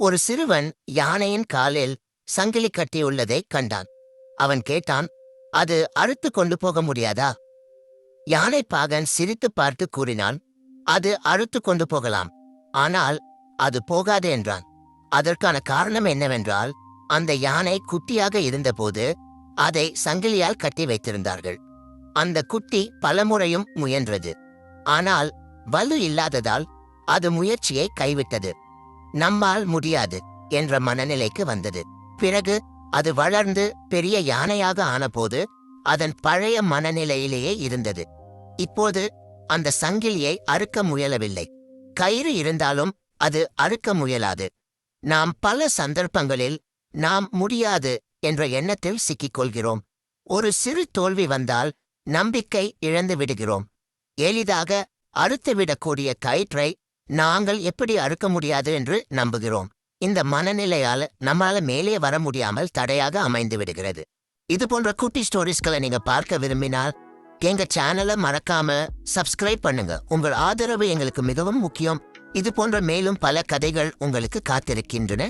ஒரு சிறுவன் யானையின் காலில் சங்கிலி கட்டியுள்ளதைக் கண்டான். அவன் கேட்டான் அது அறுத்து கொண்டு போக முடியாதா? யானை பாகன் சிரித்து பார்த்து கூறினான் அது அறுத்து கொண்டு போகலாம். ஆனால் அது போகாது என்றான். அதற்கான காரணம் என்னவென்றால் அந்த யானை குட்டியாக இருந்தபோது அதை சங்கிலியால் கட்டி வைத்திருந்தார்கள். அந்த குட்டி பலமுறையும் முயன்றது. ஆனால் வலு இல்லாததால் அது முயற்சியை கைவிட்டது. நம்மால் முடியாது என்ற மனநிலைக்கு வந்தது. பிறகு அது வளர்ந்து பெரிய யானையாக ஆனபோது அதன் பழைய மனநிலையிலேயே இருந்தது. இப்போது அந்த சங்கிலியை அறுக்க முயலவில்லை. கயிறு இருந்தாலும் அது அறுக்க முயலாது. நாம் பல சந்தர்ப்பங்களில் நாம் முடியாது என்ற எண்ணத்தில் சிக்கிக் கொள்கிறோம் ஒரு சிறு தோல்வி வந்தால் நம்பிக்கை இழந்து விடுகிறோம். எளிதாக அறுத்துவிடக்கூடிய கயிற்றை நாங்கள் எப்படி அறுக்க முடியாது என்று நம்புகிறோம். இந்த மனநிலையால நம்மால மேலே வர முடியாமல் தடையாக அமைந்து விடுகிறது. இது போன்ற குட்டி ஸ்டோரிஸ்களை நீங்க பார்க்க விரும்பினால் எங்க சேனலை மறக்காம சப்ஸ்கிரைப் பண்ணுங்க. உங்கள் ஆதரவு எங்களுக்கு மிகவும் முக்கியம். இது போன்ற மேலும் பல கதைகள் உங்களுக்கு காத்திருக்கின்றன.